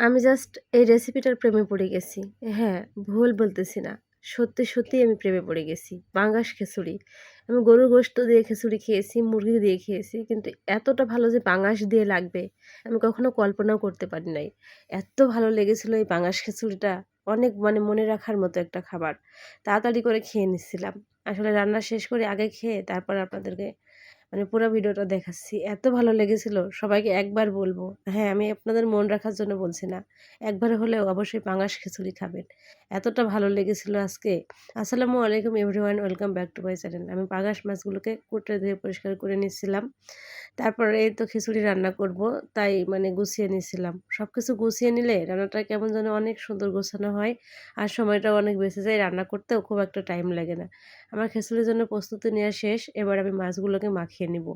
আমি জাস্ট এই রেসিপিটার প্রেমে পড়ে গেছি। হ্যাঁ ভুল বলতেছি না। সত্যি সত্যি আমি প্রেমে পড়ে গেছি। পাঙ্গাস খিচুড়ি। আমি গরুর গোশত দিয়ে খিচুড়ি খেয়েছি, মুরগি দিয়ে খেয়েছি, কিন্তু এতটা ভালো যে পাঙ্গাস দিয়ে লাগবে, আমি কখনো কল্পনাও করতে পারি নাই। এত ভালো লেগেছিলো এই পাঙ্গাস খিচুড়িটা, অনেক মানে মনে রাখার মতো একটা খাবার। তাড়াতাড়ি করে খেয়ে নিচ্ছিলাম আসলে রান্না শেষ করে আগে খেয়ে তারপর আপনাদেরকে মানে পুরো ভিডিওটা দেখাচ্ছি। এত ভালো লেগেছিল, সবাইকে একবার বলব। হ্যাঁ আমি আপনাদের মন রাখার জন্য বলছি না। একবার হলেও অবশ্যই পাঙাশ খিচুড়ি খাবেন। এতটা ভালো লেগেছিল আজকে। আসসালামু আলাইকুম everyone, welcome back to my channel. আমি পাঙাশ মাছগুলোকে কুটে ধুয়ে পরিষ্কার করে নিচ্ছিলাম। তারপরে এই তো খিচুড়ি রান্না করব, তাই মানে গুছিয়ে নিয়েছিলাম সব কিছু গুছিয়ে নিলে রান্নাটা কেমন যেন অনেক সুন্দর গোছানো হয়, আর সময়টাও অনেক বেঁচে যায় রান্না করতেও, খুব একটা টাইম লাগে না। আমার খিচুড়ির জন্য প্রস্তুতি নেওয়া শেষ, এবার আমি মাছগুলোকে মাখিয়ে নিব।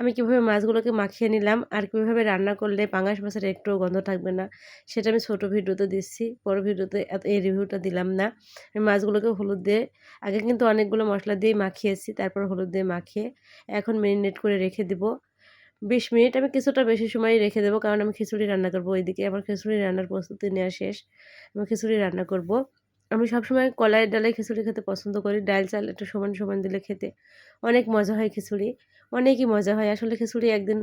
আমি কীভাবে মাছগুলোকে মাখিয়ে নিলাম আর কীভাবে রান্না করলে পাঙাশ মাছের একটুও গন্ধ থাকবে না, সেটা আমি ছোটো ভিডিওতে দিচ্ছি বড় ভিডিওতে এত এই রিভিউটা দিলাম না। আমি মাছগুলোকে হলুদ দিয়ে আগে কিন্তু অনেকগুলো মশলা দিয়ে মাখিয়েছি, তারপর হলুদ দিয়ে মাখিয়ে এখন মেরিনেট করে রেখে দিব। বিশ মিনিট আমি কিছুটা বেশি সময় রেখে দেবো, কারণ আমি খিচুড়ি রান্না করব, ওইদিকে আমার খিচুড়ি রান্নার প্রস্তুতি নেওয়া শেষ, আমি খিচুড়ি রান্না করব। আমি সবসময় কলাই ডালে খিচুড়ি খেতে পছন্দ করি। ডাল চাল একটু সমান সমান দিলে খেতে অনেক মজা হয় খিচুড়ি। অনেকই মজা হয়। আসলে খিচুড়ি একদিন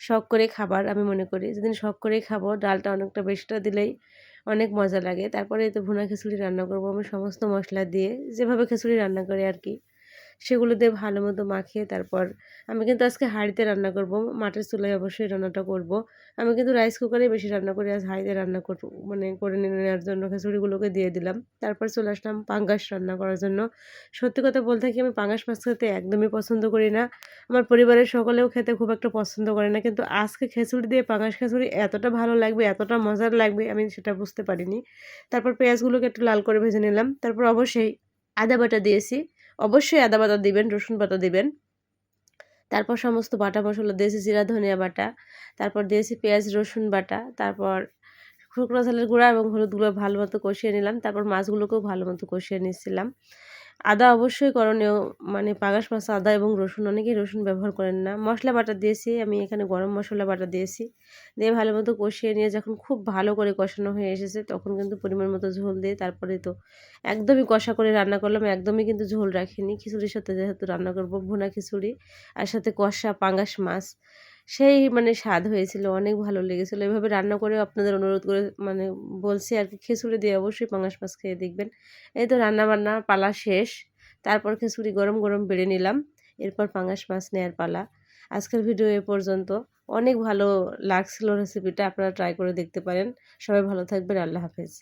শখ করে খাবার আমি মনে করি। যেদিন শখ করে খাব, ডালটা অনেকটা বেশিটা দিলেই অনেক মজা লাগে। তারপরে তো ভুনা খিচুড়ি রান্না করব। আমি সমস্ত মশলা দিয়ে যেভাবে খিচুড়ি রান্না করে আর কি। সেগুলো দিয়ে ভালো মতো মাখিয়ে তারপর আমি কিন্তু আজকে হাঁড়িতে রান্না করব। মাটির চুলায় অবশ্যই রান্নাটা করব। আমি কিন্তু রাইস কুকারেই বেশি রান্না করি, আজ হাঁড়িতে রান্না করব মানে করে নেওয়ার জন্য খিচুড়িগুলোকে দিয়ে দিলাম। তারপর চলে আসলাম পাঙ্গাস রান্না করার জন্য। সত্যি কথা বলতে কি আমি পাঙ্গাস মাছ খেতে একদমই পছন্দ করি না। আমার পরিবারের সকলেও খেতে খুব একটা পছন্দ করে না, কিন্তু আজকে খিচুড়ি দিয়ে পাঙ্গাস খিচুড়ি এতটা ভালো লাগবে, এতটা মজার লাগবে, আমি সেটা বুঝতে পারিনি। তারপর পেঁয়াজগুলোকে একটু লাল করে ভেজে নিলাম। তারপর অবশ্যই আদা বাটা দিয়েছি। অবশ্যই আদা বাটা দিবেন, রসুন বাটা দিবেন। তারপর সমস্ত বাটা মশলা দিয়েছি জিরা, ধনিয়া বাটা, তারপর দিয়েছি পেঁয়াজ, রসুন বাটা, তারপর শুকনো ঝালের গুঁড়া এবং হলুদ গুঁড়ো ভালো মতো কষিয়ে নিলাম। তারপর মাছগুলোকেও ভালো মতো কষিয়ে নিচ্ছিলাম আদা অবশ্যই করণীয়। মানে পাঙাশ মাছ, আদা এবং রসুন, অনেকেই রসুন ব্যবহার করেন না। মশলা বাটা দিয়েছি, আমি এখানে গরম মশলা বাটা দিয়েছি। দিয়ে ভালো মতো কষিয়ে নিয়ে যখন খুব ভালো করে কষানো হয়ে এসেছে, তখন কিন্তু পরিমাণ মতো ঝোল দিয়ে তারপরে তো একদমই কষা করে রান্না করলাম, একদমই কিন্তু ঝোল রাখিনি। খিচুড়ির সাথে যেহেতু রান্না করব, ভুনা খিচুড়ি আর সাথে কষা পাঙ্গাস মাছ। সেই মানে স্বাদ হয়েছিল, অনেক ভালো লেগেছিলো। এভাবে রান্না করে আপনাদের অনুরোধ করে মানে বলছি আর কি, খিচুড়ি দিয়ে অবশ্যই পাঙাশ মাছ খেয়ে দেখবেন। এই তো রান্না বান্না পালা শেষ, তারপর খিচুড়ি গরম গরম বেড়ে নিলাম, এরপর পাঙাশ মাছ নেওয়ার পালা। আজকের ভিডিও এ পর্যন্ত। অনেক ভালো লাগছিল রেসিপিটা আপনারা ট্রাই করে দেখতে পারেন। সবাই ভালো থাকবেন, আল্লাহ হাফেজ।